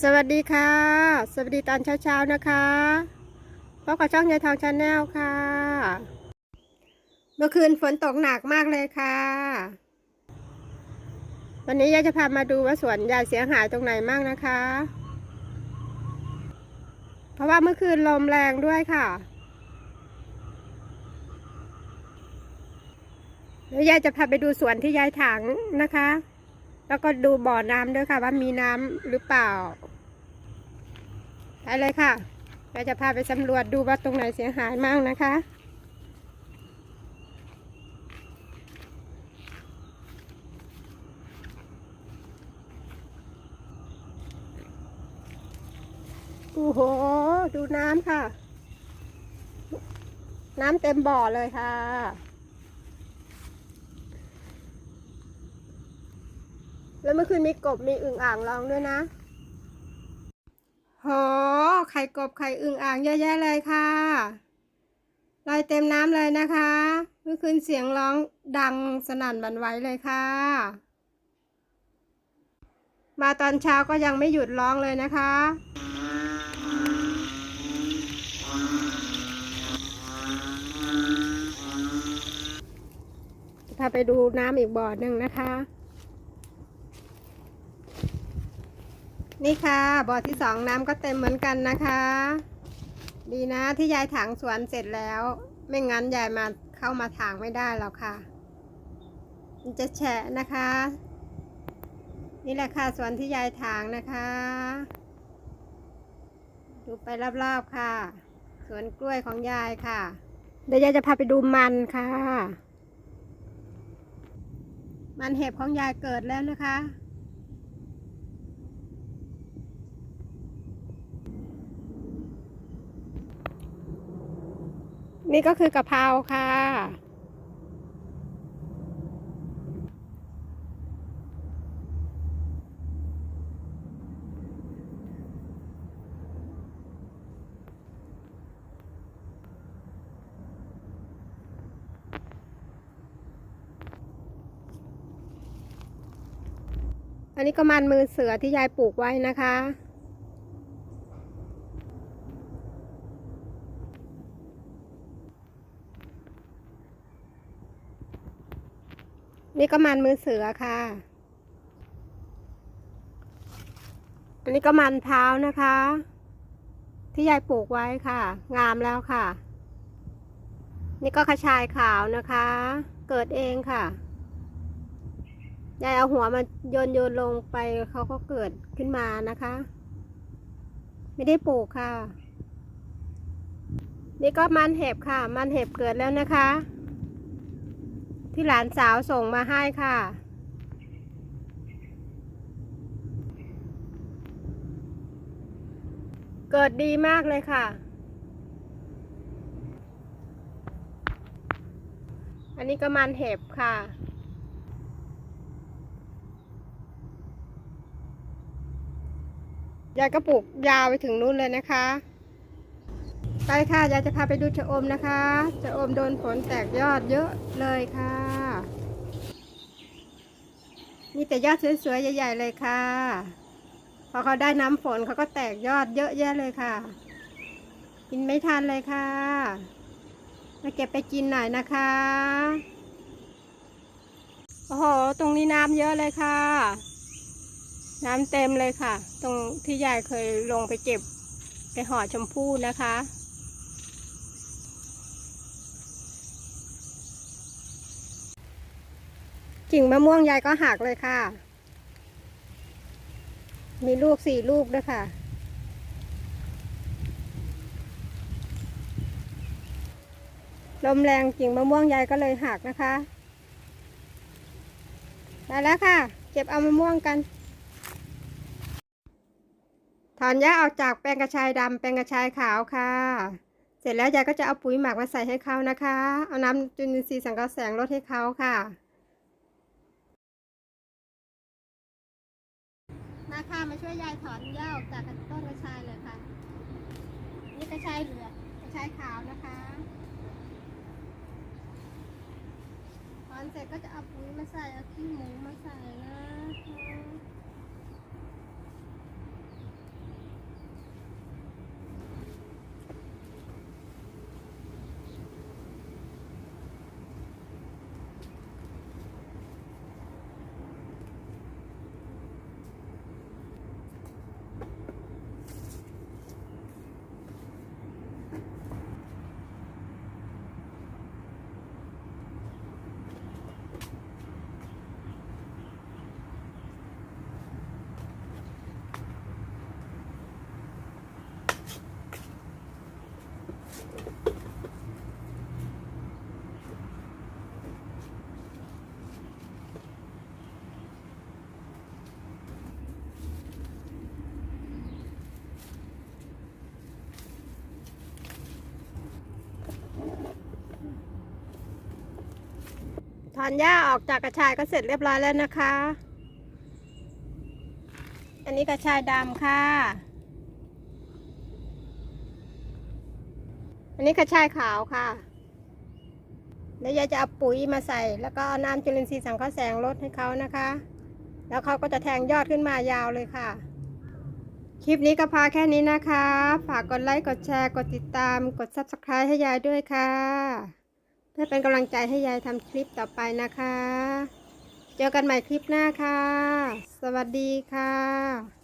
สวัสดีค่ะ สวัสดีตอนเช้าๆนะคะพบกับช่องยายทองชาแนลค่ะ เมื่อคืนฝนตกหนักมากเลยค่ะ วันนี้ยายจะพามาดูว่าสวนยายเสียหายตรงไหนมากนะคะ เพราะว่าเมื่อคืนลมแรงด้วยค่ะแล้วยายจะพาไปดูสวนที่ยายถังนะคะ แล้วก็ดูบ่อน้ำด้วยค่ะ ว่ามีน้ำหรือเปล่าไปเลยค่ะเราจะพาไปสำรวจดูว่าตรงไหนเสียหายมั่งนะคะ โอ้โห ดูน้ำค่ะ น้ำเต็มบ่อเลยค่ะ แล้วเมื่อคืนมีกบมีอึ่งอ่างร้องด้วยนะ โห ไข่กบไข่อึ่งอ่างเยอะแยะเลยค่ะลอยเต็มน้ำเลยนะคะ เมื่อคืนเสียงร้องดังสนั่นหวั่นไหวเลยค่ะ มาตอนเช้าก็ยังไม่หยุดร้องเลยนะคะจะพาไปดูน้ำอีกบ่อหนึ่งนะคะ นี่ค่ะบ่อที่สองน้ำก็เต็มเหมือนกันนะคะ ดีนะที่ยายถางสวนเสร็จแล้ว ไม่งั้นยายมาเข้ามาถางไม่ได้หรอกค่ะ มันจะแฉะนะคะ นี่แหละค่ะสวนที่ยายถางนะคะ ดูไปรอบๆค่ะ สวนกล้วยของยายค่ะ เดี๋ยวยายจะพาไปดูมันค่ะ มันเห็บของยายเกิดแล้วนะคะ นี่ก็คือกะเพราค่ะ อันนี้ก็มันมือเสือที่ยายปลูกไว้นะคะ นี่ก็มันมือเสือค่ะ อันนี้ก็มันเท้านะคะ ที่ยายปลูกไว้ค่ะ งามแล้วค่ะ นี่ก็กระชายขาวนะคะ เกิดเองค่ะยายเอาหัวมาโยนโยนลงไปเขาก็เกิดขึ้นมานะคะ ไม่ได้ปลูกค่ะ นี่ก็มันเห็บค่ะ มันเห็บเกิดแล้วนะคะ ที่หลานสาวส่งมาให้ค่ะ เกิดดีมากเลยค่ะ อันนี้ก็มันเห็บค่ะยายก็ปลูกยาวไปถึงนู้นเลยนะคะ ไปค่ะยายจะพาไปดูชะอมนะคะชะอมโดนฝนแตกยอดเยอะเลยค่ะ มีแต่ยอดสวยๆใหญ่ๆเลยค่ะ พอเขาได้น้ำฝนเขาก็แตกยอดเยอะแยะเลยค่ะ กินไม่ทันเลยค่ะ มาเก็บไปกินหน่อยนะคะ โอ้โห ตรงนี้น้ำเยอะเลยค่ะ น้ำเต็มเลยค่ะ ตรงที่ยายเคยลงไปเก็บไปห่อชมพู่นะคะ กิ่งมะม่วงยายก็หักเลยค่ะ มีลูกสี่ลูกด้วยค่ะ ลมแรงกิ่งมะม่วงยายก็เลยหักนะคะได้แล้วค่ะ เก็บเอามะม่วงกัน ถอนหญ้าออกจากแปลงกระชายดำแปลงกระชายขาวค่ะ เสร็จแล้วยายก็จะเอาปุ๋ยหมักมาใส่ให้เขานะคะ เอาน้ำจุลินทรีย์สังเคราะห์แสงลดให้เขาค่ะ มาค่ะมาช่วยยายถอนหญ้าออกจากต้นกระชายเลยค่ะ นี่กระชายเหลืองกระชายขาวนะคะถอนเสร็จก็จะเอาปุ๋ยมาใส่เอาขี้หมูมาใส่นะคะ ถ อนหญ้าออกจากกระชายก็เสร็จเรียบร้อยแล้วนะคะ อันนี้กระชายดำค่ะ อันนี้กระชายขาวค่ะแล้วยายจะเอาปุ๋ยมาใส่ แล้วก็น้ำจุลินทรีย์สังเคราะห์แสงลดให้เขานะคะ แล้วเขาก็จะแทงยอดขึ้นมายาวเลยค่ะ คลิปนี้ก็พอแค่นี้นะคะ ฝากกดไลค์ กดแชร์ กดติดตาม กด subscribe ให้ยายด้วยค่ะ เพื่อเป็นกำลังใจให้ยายทำคลิปต่อไปนะคะ เจอกันใหม่คลิปหน้าค่ะ สวัสดีค่ะ